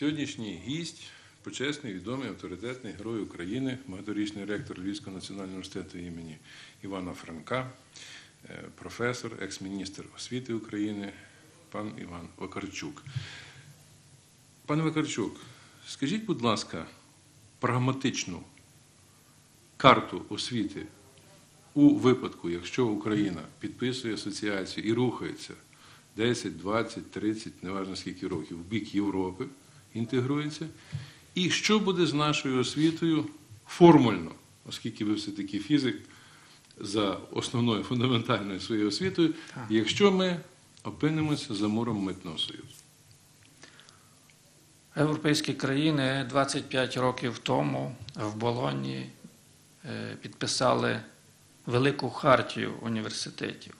Сьогоднішній гість, почесний, відомий, авторитетний герой України, багаторічний ректор Львівського національного університету імені Івана Франка, е, професор, екс-міністр освіти України, пан Іван Вакарчук. Пане Вакарчук, скажіть, будь ласка, прагматичну карту освіти у випадку, якщо Україна підписує асоціацію і рухається 10, 20, 30, неважно скільки років, в бік Європи інтегрується, і що буде з нашою освітою формульно, оскільки ви все-таки фізик за основною фундаментальною своєю освітою, якщо ми опинимося за муром митного союзу. Європейські країни 25 років тому в Болоні е, підписали велику хартію університетів.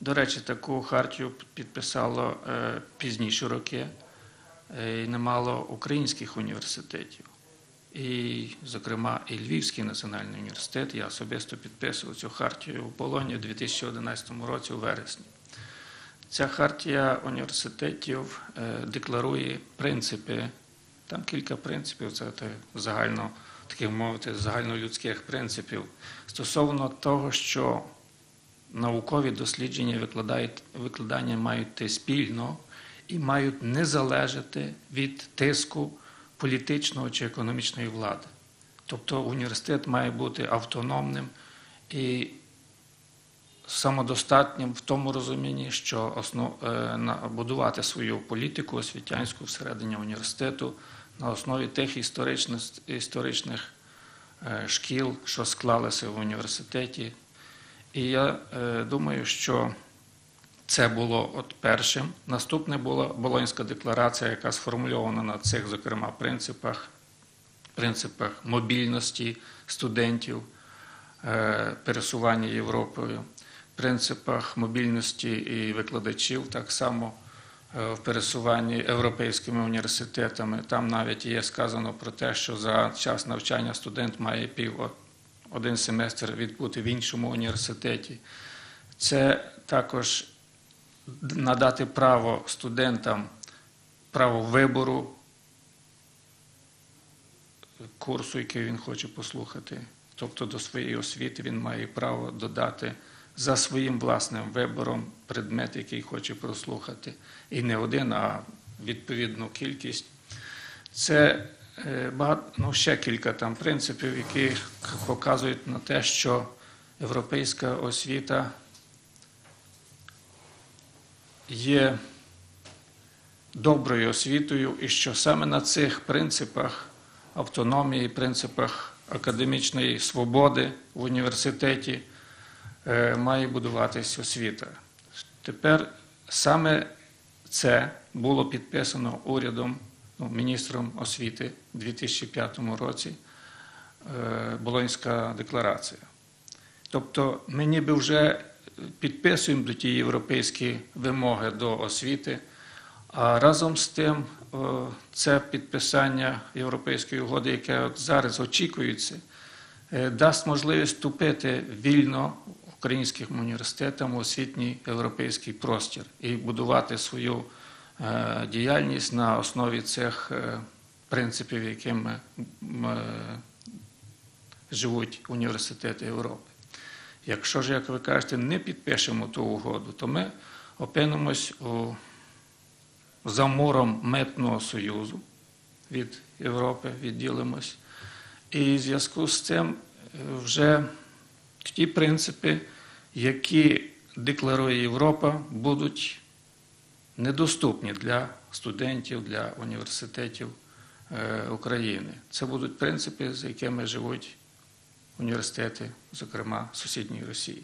До речі, таку хартію підписало е, пізніші роки і немало українських університетів. І, зокрема, і Львівський національний університет. Я особисто підписував цю хартію в Болоні у 2011 році у вересні. Ця хартія університетів е, декларує принципи, там кілька принципів, це загально, таких мовити, загальнолюдських принципів стосовно того, що наукові дослідження викладання мають йти спільно і мають не залежати від тиску політичного чи економічної влади. Тобто університет має бути автономним і самодостатнім в тому розумінні, що основ, е, будувати свою політику освітянську всередині університету на основі тих історичних, історичних е, шкіл, що склалися в університеті. І я е, думаю, що це було от першим. Наступне була Болонська декларація, яка сформульована на цих, зокрема, принципах, принципах мобільності студентів, е, пересування Європою, принципах мобільності і викладачів, так само е, в пересуванні європейськими університетами. Там навіть є сказано про те, що за час навчання студент має пів один семестр відбути в іншому університеті. Це також надати право студентам право вибору курсу, який він хоче послухати. Тобто до своєї освіти він має право додати за своїм власним вибором предмет, який хоче прослухати. І не один, а відповідну кількість. Це е, багато, ну, ще кілька там принципів, які показують на те, що європейська освіта є доброю освітою, і що саме на цих принципах автономії, принципах академічної свободи в університеті е, має будуватись освіта. Тепер саме це було підписано урядом, ну, міністром освіти у 2005 році, е, Болонська декларація. Тобто ми ніби вже підписуємо до ті європейські вимоги до освіти, а разом з тим це підписання Європейської угоди, яке от зараз очікується, е, дасть можливість вступити вільно українським університетам у освітній європейський простір і будувати свою е, діяльність на основі цих е, принципів, якими е, живуть університети Європи. Якщо ж, як ви кажете, не підпишемо ту угоду, то ми опинимось у замором митного союзу від Європи, відділимось. І в зв'язку з цим е, вже ті принципи, які декларує Європа, будуть недоступні для студентів, для університетів е, України. Це будуть принципи, за якими живуть університети, зокрема сусідньої Росії.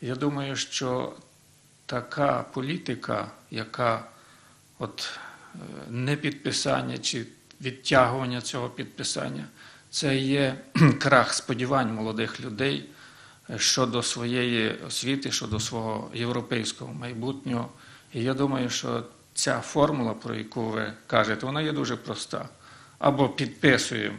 Я думаю, що така політика, яка от е, непідписання чи відтягування цього підписання, це є крах сподівань молодих людей е, щодо своєї освіти, щодо свого європейського майбутнього. І я думаю, що ця формула, про яку ви кажете, вона є дуже проста. Або підписуємо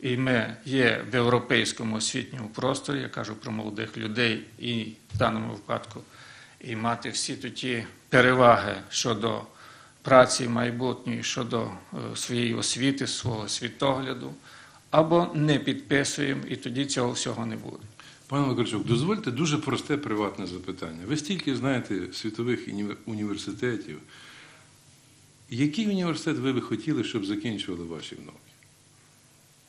і ми є в європейському освітньому просторі, я кажу про молодих людей, і в даному випадку і мати всі ті переваги щодо праці майбутньої щодо е, своєї освіти, свого світогляду, або не підписуємо, і тоді цього всього не буде. Пане Вакарчук, дозвольте дуже просте приватне запитання. Ви стільки знаєте світових університетів. Який університет ви би хотіли, щоб закінчували ваші внуки?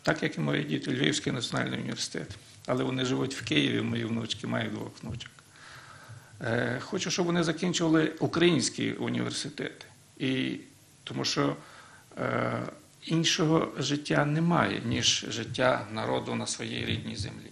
Так як і мої діти, Львівський національний університет. Але вони живуть в Києві, мої внучки, маю двох внучок. Е, Хочу, щоб вони закінчували українські університети. І, тому що е, іншого життя немає, ніж життя народу на своїй рідній землі.